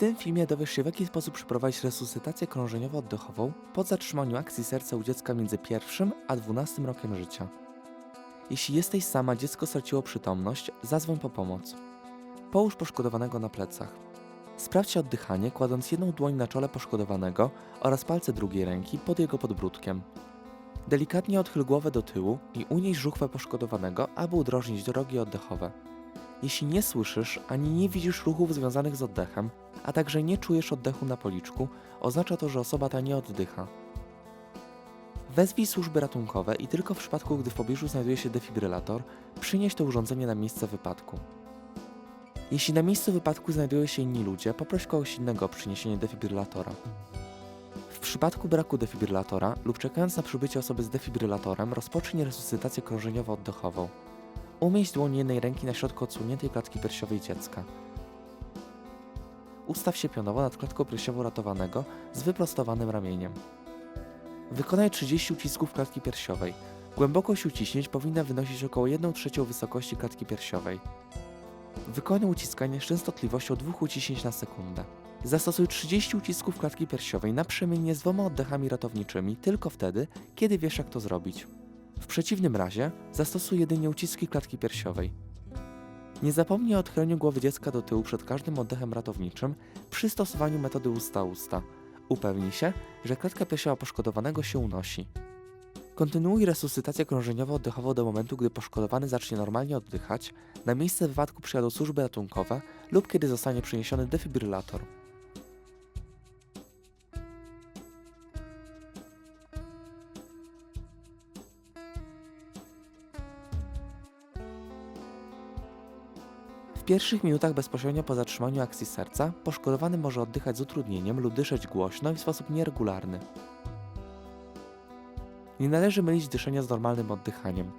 tym filmie dowiesz się w jaki sposób przeprowadzić resuscytację krążeniowo-oddechową po zatrzymaniu akcji serca u dziecka między pierwszym a 12 rokiem życia. Jeśli jesteś sama, dziecko straciło przytomność, zadzwoń po pomoc. Połóż poszkodowanego na plecach. Sprawdź oddychanie, kładąc jedną dłoń na czole poszkodowanego oraz palce drugiej ręki pod jego podbródkiem. Delikatnie odchyl głowę do tyłu i unieś żuchwę poszkodowanego, aby udrożnić drogi oddechowe. Jeśli nie słyszysz ani nie widzisz ruchów związanych z oddechem, a także nie czujesz oddechu na policzku, oznacza to, że osoba ta nie oddycha. Wezwij służby ratunkowe i tylko w przypadku, gdy w pobliżu znajduje się defibrylator, przynieś to urządzenie na miejsce wypadku. Jeśli na miejscu wypadku znajdują się inni ludzie, poproś kogoś innego o przyniesienie defibrylatora. W przypadku braku defibrylatora lub czekając na przybycie osoby z defibrylatorem, rozpocznij resuscytację krążeniowo-oddechową. Umieść dłoń jednej ręki na środku odsuniętej klatki piersiowej dziecka. Ustaw się pionowo nad klatką piersiową ratowanego z wyprostowanym ramieniem. Wykonaj 30 ucisków klatki piersiowej. Głębokość uciśnięć powinna wynosić około 1 trzecią wysokości klatki piersiowej. Wykonaj uciskanie z częstotliwością 2 uciśnięć na sekundę. Zastosuj 30 ucisków klatki piersiowej naprzemiennie z dwoma oddechami ratowniczymi tylko wtedy, kiedy wiesz jak to zrobić. W przeciwnym razie zastosuj jedynie uciski klatki piersiowej. Nie zapomnij o odchyleniu głowy dziecka do tyłu przed każdym oddechem ratowniczym przy stosowaniu metody usta-usta. Upewnij się, że klatka piersiowa poszkodowanego się unosi. Kontynuuj resuscytację krążeniowo-oddechową do momentu, gdy poszkodowany zacznie normalnie oddychać, na miejsce wypadku przyjadą służby ratunkowe lub kiedy zostanie przyniesiony defibrylator. W pierwszych minutach bezpośrednio po zatrzymaniu akcji serca, poszkodowany może oddychać z utrudnieniem lub dyszeć głośno i w sposób nieregularny. Nie należy mylić dyszenia z normalnym oddychaniem.